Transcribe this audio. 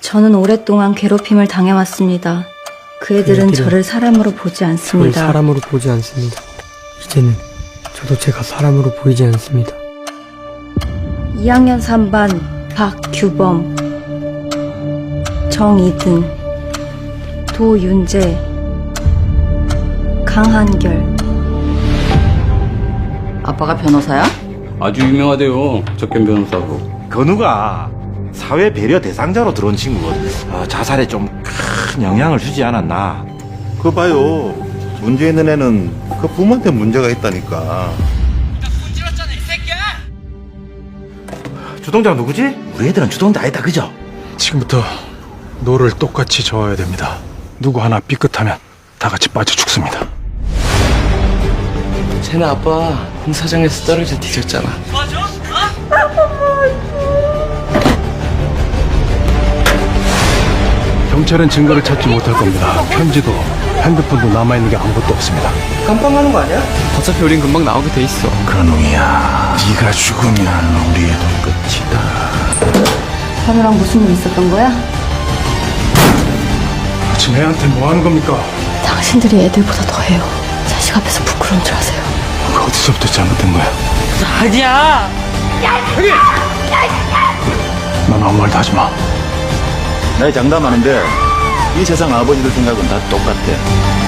저는 오랫동안 괴롭힘을 당해왔습니다. 그 애들은 애들은 저를 사람으로 보지 저를 않습니다. 사람으로 보지 않습니다. 이제는 저도 제가 사람으로 보이지 않습니다. 2학년 3반 박규범, 정이든, 도윤재, 강한결. 아빠가 변호사야? 아주 유명하대요. 적견 변호사고. 건우가 사회 배려 대상자로 들어온 친구거든. 아, 자살에 좀 큰 영향을 주지 않았나. 그거 봐요. 문제 있는 애는 그 부모한테 문제가 있다니까. 주동자 누구지? 우리 애들은 주동자 아니다, 그죠? 지금부터 노를 똑같이 저어야 됩니다. 누구 하나 삐끗하면 다 같이 빠져 죽습니다. 쟤네 아빠 공사장에서 떨어져 뒤졌잖아. 경찰은 증거를 찾지 못할 겁니다. 편지도 핸드폰도 남아있는 게 아무것도 없습니다. 깜빵하는 거 아니야? 어차피 우린 금방 나오게 돼 있어. 그놈이야, 네가 죽으면 우리 애도 끝이다. 현우랑 무슨 일 있었던 거야? 지금 애한테 뭐 하는 겁니까? 당신들이 애들보다 더해요. 자식 앞에서 부끄러운 줄 아세요. 어디서부터 잘못된 거야? 아니야. 넌 아무 말도 하지 마. 나이 장담하는데 이 세상 아버지들 생각은 다 똑같대.